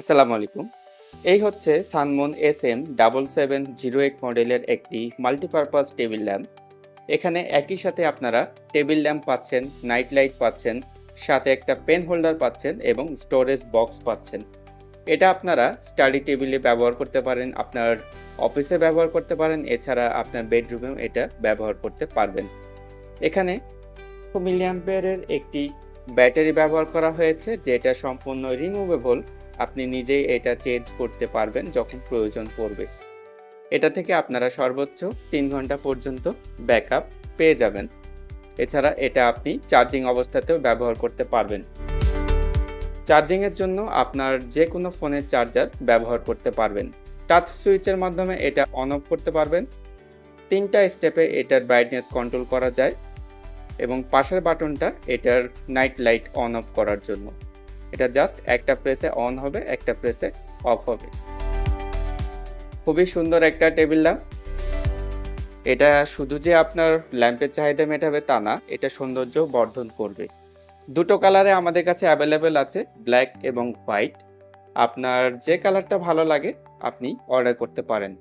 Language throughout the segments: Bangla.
আসসালামু আলাইকুম। এই হচ্ছে Sunmoon S M double seven zero eight মডেলের একটি মাল্টিপারপাস টেবিল ল্যাম্প। এখানে একই সাথে আপনারা টেবিল ল্যাম্প পাচ্ছেন, নাইট লাইট পাচ্ছেন, সাথে একটা পেন হোল্ডার পাচ্ছেন এবং স্টোরেজ বক্স পাচ্ছেন। এটা আপনারা স্টাডি টেবিলে ব্যবহার করতে পারেন, আপনার অফিসে ব্যবহার করতে পারেন, এছাড়া আপনার বেডরুমেও এটা ব্যবহার করতে পারবেন। এখানে মিলিয়াম্পিয়ারের একটি ব্যাটারি ব্যবহার করা হয়েছে, যেটা সম্পূর্ণ রিমুভেবল আপনি নিজেই এটা চেঞ্জ করতে পারবেন যখন প্রয়োজন পড়বে। এটা থেকে আপনারা সর্বোচ্চ তিন ঘণ্টা পর্যন্ত ব্যাকআপ পেয়ে যাবেন। এছাড়া এটা আপনি চার্জিং অবস্থাতেও ব্যবহার করতে পারবেন। চার্জিংয়ের জন্য আপনার যে কোনো ফোনের চার্জার ব্যবহার করতে পারবেন। টাচ সুইচের মাধ্যমে এটা অন অফ করতে পারবেন। তিনটা স্টেপে এটার ব্রাইটনেস কন্ট্রোল করা যায় এবং পাশের বাটনটা এটার নাইট লাইট অন অফ করার জন্য। এটা জাস্ট একটা প্রেসে অন হবে, একটা প্রেসে অফ হবে। খুবই সুন্দর একটা টেবিল ল্যাম্প এটা শুধু যে আপনার ল্যাম্পের চাহিদা মেটাবে তা না, এটা সৌন্দর্য বর্ধন করবে। দুটো কালারে আমাদের কাছে অ্যাভেলেবেল আছে ব্ল্যাক এবং হোয়াইট আপনার যে কালারটা ভালো লাগে, আপনি অর্ডার করতে পারেন।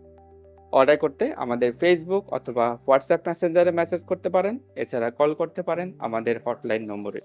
অর্ডার করতে আমাদের ফেসবুক অথবা হোয়াটসঅ্যাপ মেসেঞ্জারে মেসেজ করতে পারেন, এছাড়া কল করতে পারেন আমাদের হটলাইন নম্বরে।